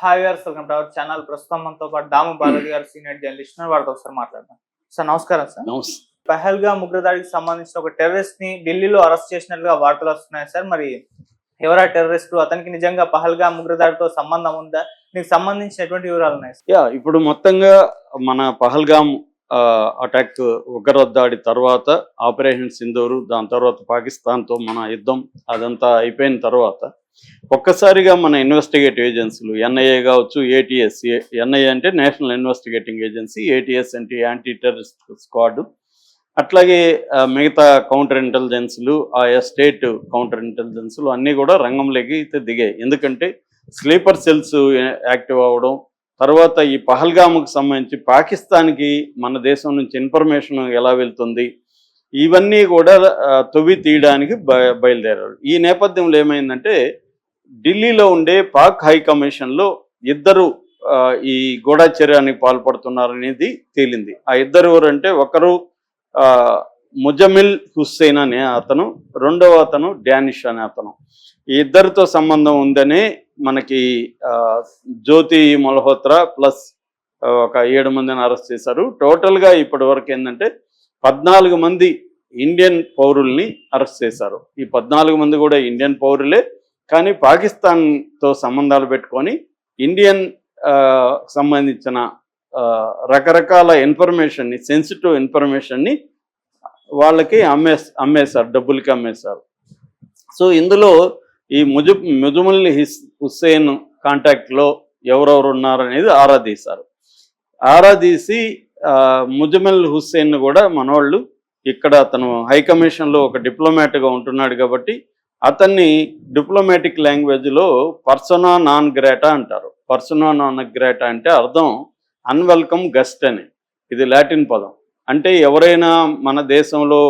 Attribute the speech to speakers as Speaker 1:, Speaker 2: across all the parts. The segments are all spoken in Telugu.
Speaker 1: హాయ్ గారు వెల్కమ్ టు అవర్ ఛానల్ ప్రస్తుతం మనతో పాటు దాము బాలాజీ గారు సీనియర్ జర్నలిస్ట్. వారితో ఒకసారి మాట్లాడదాం. సార్ నమస్కారం సార్. పహల్గా ఉగ్రదాడికి సంబంధించిన ఒక టెర్రరిస్ట్ని ఢిల్లీలో అరెస్ట్ చేసినట్లుగా వార్తలు వస్తున్నాయి సార్. మరి ఎవరా టెర్రరిస్ట్? అతనికి నిజంగా పహల్గా ఉగ్రదాడితో సంబంధం ఉందా? దీనికి సంబంధించిన ఎటువంటి వివరాలు ఉన్నాయి?
Speaker 2: యా ఇప్పుడు మొత్తంగా మన పహల్గామ్ అటాక్ ఉగ్రదాడి తర్వాత ఆపరేషన్ సింధూరు దాని తర్వాత పాకిస్తాన్తో మన యుద్ధం అదంతా అయిపోయిన తర్వాత ఒక్కసారిగా మన ఇన్వెస్టిగేటివ్ ఏజెన్సీలు ఎన్ఐఏ కావచ్చు ఏటీఎస్ ఎన్ఐఏ అంటే నేషనల్ ఇన్వెస్టిగేటింగ్ ఏజెన్సీ ఏటీఎస్ అంటే యాంటీ టెర్రరిస్ట్ స్క్వాడ్. అట్లాగే మిగతా కౌంటర్ ఇంటెలిజెన్స్లు ఆయా స్టేట్ కౌంటర్ ఇంటెలిజెన్స్లు అన్నీ కూడా రంగంలోకి అయితే దిగాయి. ఎందుకంటే స్లీపర్ సెల్స్ యాక్టివ్ అవ్వడం తర్వాత ఈ పహల్గాముకు సంబంధించి పాకిస్తాన్కి మన దేశం నుంచి ఇన్ఫర్మేషన్ ఎలా వెళ్తుంది ఇవన్నీ కూడా ఆ, తొవ్వి తీయడానికి బయ బయలుదేరారు. ఈ నేపథ్యంలో ఏమైందంటే ఢిల్లీలో ఉండే పాక్ హై కమిషన్లో ఇద్దరు ఈ గూఢాచర్యానికి పాల్పడుతున్నారనేది తేలింది. ఆ ఇద్దరు ఎవరంటే ఒకరు ముజమిల్ హుస్సేన్ అనే అతను రెండవ అతను డానిష్ అనే అతను. ఈ ఇద్దరితో సంబంధం ఉందనే మనకి జ్యోతి మల్హోత్రా ప్లస్ ఒక ఏడు మందిని అరెస్ట్ చేశారు. టోటల్గా ఇప్పటి వరకు ఏంటంటే పద్నాలుగు మంది ఇండియన్ పౌరుల్ని అరెస్ట్ చేశారు. ఈ పద్నాలుగు మంది కూడా ఇండియన్ పౌరులే. కానీ పాకిస్తాన్తో సంబంధాలు పెట్టుకొని ఇండియన్ సంబంధించిన రకరకాల ఇన్ఫర్మేషన్ని సెన్సిటివ్ ఇన్ఫర్మేషన్ని వాళ్ళకి అమ్మే అమ్మేశారు డబ్బులకి అమ్మేశారు. సో ఇందులో ఈ ముజు ముజుముల్ హిస్ హుస్సేన్ కాంటాక్ట్లో ఎవరెవరు ఉన్నారనేది ఆరా తీశారు. ఆరా తీసి ముజుమల్ హుస్సేన్ కూడా మనవాళ్ళు ఇక్కడ అతను హై కమిషన్లో ఒక డిప్లొమాట్గా ఉంటున్నాడు కాబట్టి అతన్ని డిప్లొమాటిక్ లాంగ్వేజ్లో పర్సనా నాన్ గ్రేటా అంటారు. పర్సనా నాన్ గ్రేటా అంటే అర్థం అన్వెల్కమ్ గెస్ట్ అని. ఇది లాటిన్ పదం. అంటే ఎవరైనా మన దేశంలో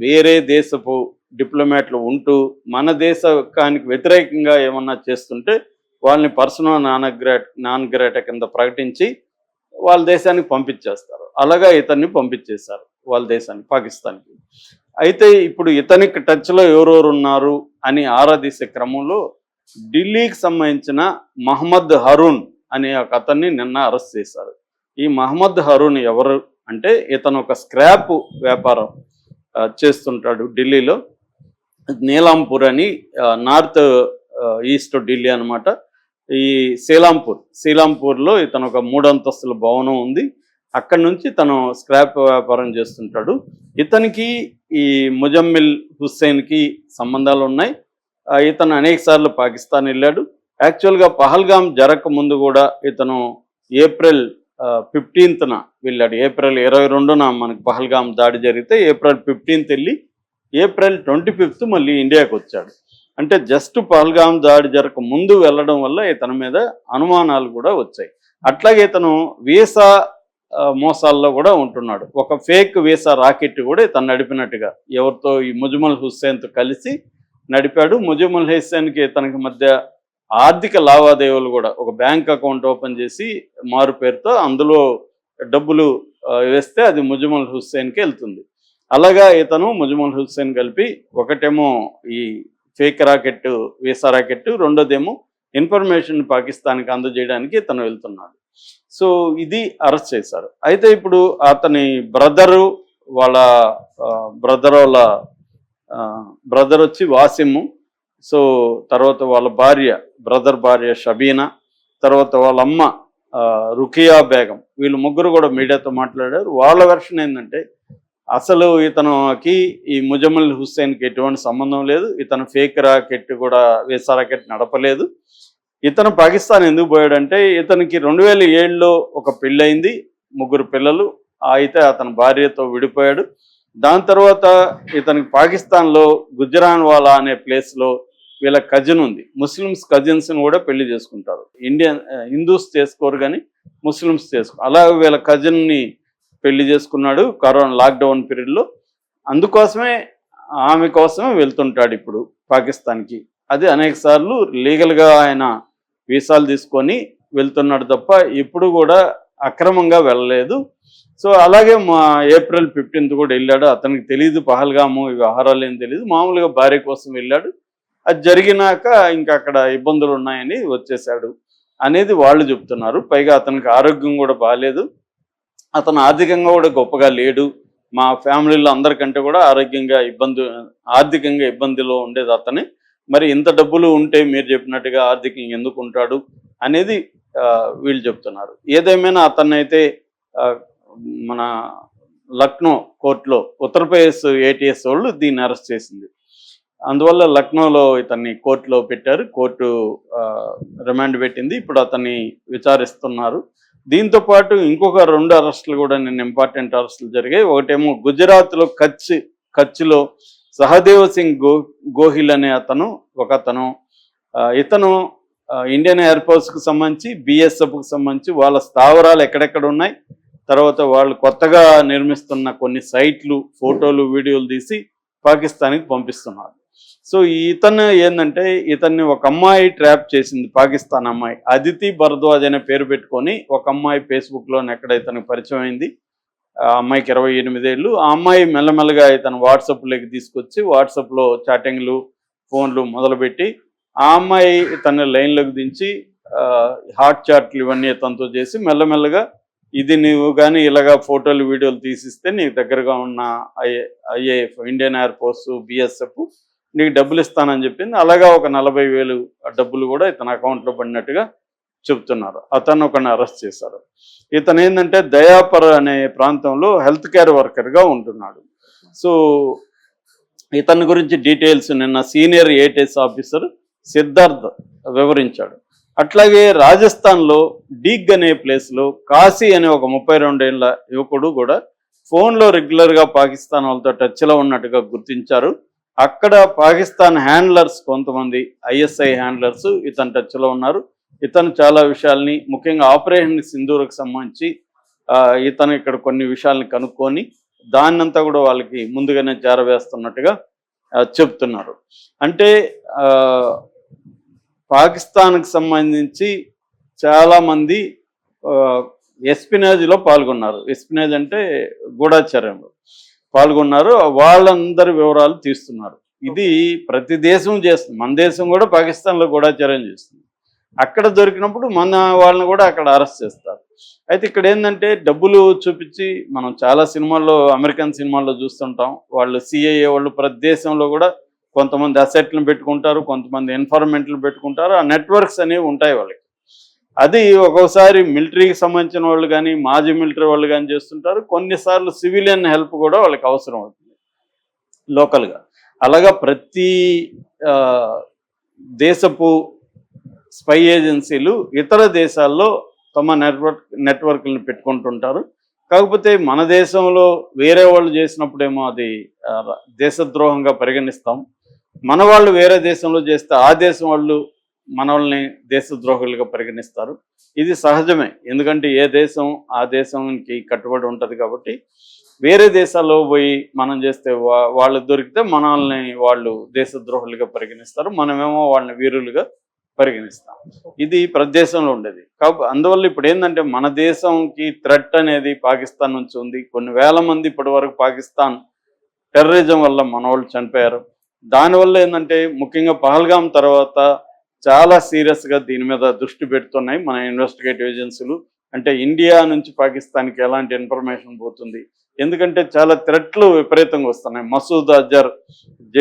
Speaker 2: వేరే దేశపు డిప్లొమాట్లు ఉంటూ మన దేశానికి వ్యతిరేకంగా ఏమన్నా చేస్తుంటే వాళ్ళని personal non great non grata కింద ప్రకటించి వాళ్ళ దేశానికి పంపించేస్తారు. అలాగా ఇతన్ని పంపించేశారు వాళ్ళ దేశానికి పాకిస్తాన్కి. అయితే ఇప్పుడు ఇతనికి టచ్లో ఎవరెవరు ఉన్నారు? అని ఆరాధిసే క్రమంలో ఢిల్లీకి సంబంధించిన మహమ్మద్ హరూన్ అనే ఒక అతన్ని నిన్న అరెస్ట్ చేశారు. ఈ మహమ్మద్ హరూన్ ఎవరు అంటే ఇతను ఒక స్క్రాప్ వ్యాపారం చేస్తుంటాడు ఢిల్లీలో. నీలాంపూర్ అని నార్త్ ఈస్ట్ ఢిల్లీ అనమాట ఈ శీలాంపూర్ శీలాంపూర్లో ఇతను ఒక మూడు అంతస్తుల భవనం ఉంది. అక్కడి నుంచి తను స్క్రాప్ వ్యాపారం చేస్తుంటాడు. ఇతనికి ఈ ముజమ్మిల్ హుస్సేన్కి సంబంధాలు ఉన్నాయి. ఇతను అనేక సార్లు పాకిస్తాన్ వెళ్ళాడు. యాక్చువల్గా పహల్గాం జరగక ముందు కూడా ఇతను ఏప్రిల్ ఫిఫ్టీన్త్న వెళ్ళాడు. ఏప్రిల్ ఇరవై రెండున మనకు పహల్గాం దాడి జరిగితే ఏప్రిల్ ఫిఫ్టీన్త్ వెళ్ళి ఏప్రిల్ ట్వంటీ ఫిఫ్త్ మళ్ళీ ఇండియాకి వచ్చాడు. అంటే జస్ట్ పహల్గాం దాడి జరగక ముందు వెళ్ళడం వల్ల ఇతని మీద అనుమానాలు కూడా వచ్చాయి. అట్లాగే ఇతను వీసా మోసాల్లో కూడా ఉంటున్నాడు. ఒక ఫేక్ వీసా రాకెట్ కూడా తను నడిపినట్టుగా ఎవరితో ఈ ముజుమల్ హుస్సేన్తో కలిసి నడిపాడు. ముజుమల్ హుస్సేన్కి తనకి మధ్య ఆర్థిక లావాదేవీలు కూడా ఒక బ్యాంక్ అకౌంట్ ఓపెన్ చేసి మారు పేరుతో అందులో డబ్బులు వేస్తే అది ముజుమల్ హుస్సేన్కి వెళ్తుంది. అలాగా ఇతను ముజుమల్ హుస్సేన్ కలిపి ఒకటేమో ఈ ఫేక్ రాకెట్ వీసా రాకెట్ రెండోదేమో ఇన్ఫర్మేషన్ పాకిస్తాన్కి అందజేయడానికి తను వెళ్తున్నాడు. సో ఇది అరెస్ట్ చేశారు. అయితే ఇప్పుడు అతని బ్రదరు వాళ్ళ బ్రదర్ వాళ్ళ బ్రదర్ వచ్చి వాసిము. సో తర్వాత వాళ్ళ భార్య బ్రదర్ భార్య షబీనా తర్వాత వాళ్ళ అమ్మ రుకియా బేగం. వీళ్ళు ముగ్గురు కూడా మీడియాతో మాట్లాడారు. వాళ్ళ వెర్షన్ ఏంటంటే అసలు ఇతనుకి ఈ ముజముల్ హుస్సేన్కి ఎటువంటి సంబంధం లేదు. ఇతను ఫేక్ రాకెట్ కూడా వేసా రాకెట్ నడపలేదు. ఇతను పాకిస్తాన్ ఎందుకు పోయాడంటే ఇతనికి రెండు వేల ఏడులో ఒక పెళ్ళయింది ముగ్గురు పిల్లలు. అయితే అతని భార్యతో విడిపోయాడు. దాని తర్వాత ఇతనికి పాకిస్తాన్లో గుజరాన్ వాలా అనే ప్లేస్లో వీళ్ళ కజిన్ ఉంది. ముస్లిమ్స్ కజిన్స్ని కూడా పెళ్ళి చేసుకుంటారు. ఇండియన్ హిందూస్ చేసుకోరు కానీ ముస్లిమ్స్ చేసుకో అలా వీళ్ళ కజిన్ని పెళ్ళి చేసుకున్నాడు కరోనా లాక్డౌన్ పీరియడ్లో అందుకోసమే ఆమె కోసమే వెళ్తుంటాడు ఇప్పుడు పాకిస్తాన్కి. అది అనేక సార్లు లీగల్గా ఆయన వీసాలు తీసుకొని వెళ్తున్నాడు తప్ప ఇప్పుడు కూడా అక్రమంగా వెళ్ళలేదు. సో అలాగే మా ఏప్రిల్ ఫిఫ్టీన్త్ కూడా వెళ్ళాడు. అతనికి తెలియదు పహల్గాము ఈ వ్యవహారాలు ఏం తెలియదు మామూలుగా భార్య కోసం వెళ్ళాడు. అది జరిగినాక ఇంకా అక్కడ ఇబ్బందులు ఉన్నాయని వచ్చేసాడు అనేది వాళ్ళు చెప్తున్నారు. పైగా అతనికి ఆరోగ్యం కూడా బాగాలేదు అతను ఆర్థికంగా కూడా గొప్పగా లేడు. మా ఫ్యామిలీలో అందరికంటే కూడా ఆరోగ్యంగా ఇబ్బంది ఆర్థికంగా ఇబ్బందిలో ఉండేది అతనే. మరి ఇంత డబ్బులు ఉంటే మీరు చెప్పినట్టుగా ఆర్థికంగా ఎందుకు ఉంటాడు అనేది ఆ, వీళ్ళు చెప్తున్నారు. ఏదేమైనా అతన్నైతే మన లక్నో కోర్టులో ఉత్తరప్రదేశ్ ఏటీఎస్ వాళ్ళు దీన్ని అరెస్ట్ చేసింది. అందువల్ల లక్నోలో ఇతన్ని కోర్టులో పెట్టారు. కోర్టు రిమాండ్ పెట్టింది. ఇప్పుడు అతన్ని విచారిస్తున్నారు. దీంతో పాటు ఇంకొక రెండు అరెస్టులు కూడా నిన్న ఇంపార్టెంట్ అరెస్టులు జరిగాయి. ఒకటేమో గుజరాత్లో కచ్ కచ్లో సహదేవ్ సింగ్ గో గోహిల్ అనే అతను ఒక అతను ఇతను ఇండియన్ ఎయిర్ ఫోర్స్కి సంబంధించి బిఎస్ఎఫ్కి సంబంధించి వాళ్ళ స్థావరాలు ఎక్కడెక్కడ ఉన్నాయి తర్వాత వాళ్ళు కొత్తగా నిర్మిస్తున్న కొన్ని సైట్లు ఫోటోలు వీడియోలు తీసి పాకిస్తాన్కి పంపిస్తున్నారు. సో ఇతను ఏంటంటే ఇతన్ని ఒక అమ్మాయి ట్రాప్ చేసింది పాకిస్తాన్ అమ్మాయి. అదితి భరద్వాజ్ అనే పేరు పెట్టుకొని ఒక అమ్మాయి ఫేస్బుక్లో ఎక్కడ ఇతనికి పరిచయం అయింది. ఆ అమ్మాయికి ఇరవై ఎనిమిదేళ్ళు ఆ అమ్మాయి మెల్లమెల్లగా ఇతను వాట్సాప్లోకి తీసుకొచ్చి వాట్సాప్లో చాటింగ్లు ఫోన్లు మొదలుపెట్టి ఆ అమ్మాయి తన లైన్లోకి దించి ఆ, హాట్ చాట్లు ఇవన్నీ తనతో చేసి మెల్లమెల్లగా ఇది నీవు కానీ ఇలాగా ఫోటోలు వీడియోలు తీసిస్తే నీకు దగ్గరగా ఉన్న IA IAF Indian air force BSF నీకు డబ్బులు ఇస్తానని చెప్పింది. అలాగా ఒక నలభై వేలు డబ్బులు కూడా ఇతని అకౌంట్లో పడినట్టుగా చెప్తున్నారు అతను ఒకరిని అరెస్ట్ చేశారు. ఇతను ఏంటంటే దయాపర్ అనే ప్రాంతంలో హెల్త్ కేర్ వర్కర్గా ఉంటున్నాడు. సో ఇతని గురించి డీటెయిల్స్ నిన్న సీనియర్ ఏటీఎస్ ఆఫీసర్ సిద్ధార్థ్ వివరించాడు. అట్లాగే రాజస్థాన్లో డీగ్ అనే ప్లేస్లో కాశీ అనే ఒక ముప్పై రెండేళ్ళ యువకుడు కూడా ఫోన్లో రెగ్యులర్గా పాకిస్తాన్ వాళ్ళతో టచ్లో ఉన్నట్టుగా గుర్తించారు. అక్కడ పాకిస్తాన్ హ్యాండ్లర్స్ కొంతమంది ఐఎస్ఐ హ్యాండ్లర్స్ ఇతని టచ్లో ఉన్నారు. ఇతను చాలా విషయాల్ని ముఖ్యంగా ఆపరేషన్ సింధూర్కి సంబంధించి ఇతను ఇక్కడ కొన్ని విషయాల్ని కనుక్కొని దాన్నంతా కూడా వాళ్ళకి ముందుగానే చేరవేస్తున్నట్టుగా చెప్తున్నారు. అంటే పాకిస్తాన్కి సంబంధించి చాలామంది ఎస్పినేజ్లో పాల్గొన్నారు. ఎస్పినేజ్ అంటే గూఢాచార్యంలో. పాల్గొన్నారు. వాళ్ళందరి వివరాలు తీస్తున్నారు. ఇది ప్రతి దేశం చేస్తుంది. మన దేశం కూడా పాకిస్తాన్లో గూఢాచార్యం చేస్తుంది. అక్కడ దొరికినప్పుడు మన వాళ్ళని కూడా అక్కడ అరెస్ట్ చేస్తారు. అయితే ఇక్కడ ఏంటంటే డబ్బులు చూపించి మనం చాలా సినిమాల్లో అమెరికన్ సినిమాల్లో చూస్తుంటాం. వాళ్ళు సిఐఏ వాళ్ళు ప్రదేశంలో కూడా కొంతమంది అసెట్లను పెట్టుకుంటారు కొంతమంది ఇన్ఫార్మెంట్లు పెట్టుకుంటారు. ఆ నెట్వర్క్స్ అనేవి ఉంటాయి వాళ్ళకి. అది ఒక్కోసారి మిలిటరీకి సంబంధించిన వాళ్ళు కానీ మాజీ మిలిటరీ వాళ్ళు కానీ చేస్తుంటారు. కొన్నిసార్లు సివిలియన్ హెల్ప్ కూడా వాళ్ళకి అవసరం అవుతుంది. లోకల్గా. అలాగా ప్రతి దేశపు స్పై ఏజెన్సీలు ఇతర దేశాల్లో తమ నెట్వర్క్ నెట్వర్క్లను పెట్టుకుంటుంటారు. కాకపోతే మన దేశంలో వేరే వాళ్ళు చేసినప్పుడేమో అది దేశద్రోహంగా పరిగణిస్తాం. మన వాళ్ళు వేరే దేశంలో చేస్తే ఆ దేశం వాళ్ళు మన వాళ్ళని దేశద్రోహులుగా పరిగణిస్తారు. ఇది సహజమే. ఎందుకంటే ఏ దేశం ఆ దేశంకి కట్టుబడి ఉంటుంది కాబట్టి వేరే దేశాల్లో పోయి మనం చేస్తే వాళ్ళు దొరికితే మనల్ని వాళ్ళు దేశద్రోహులుగా పరిగణిస్తారు. మనమేమో వాళ్ళని వీరులుగా పరిగణిస్తాం. ఇది ప్రదేశంలో ఉండేది. కాబట్టి అందువల్ల ఇప్పుడు ఏంటంటే మన దేశంకి థ్రెట్ అనేది పాకిస్తాన్ నుంచి ఉంది. కొన్ని వేల మంది ఇప్పటి వరకు పాకిస్తాన్ టెర్రరిజం వల్ల మన వాళ్ళు చనిపోయారు దానివల్ల ఏంటంటే ముఖ్యంగా పహల్గాం తర్వాత చాలా సీరియస్గా దీని మీద దృష్టి పెడుతున్నాయి మన ఇన్వెస్టిగేటివ్ ఏజెన్సీలు. అంటే ఇండియా నుంచి పాకిస్తాన్కి ఎలాంటి ఇన్ఫర్మేషన్ పోతుంది. ఎందుకంటే చాలా థ్రెట్లు విపరీతంగా వస్తున్నాయి. మసూద్ అజర్ జై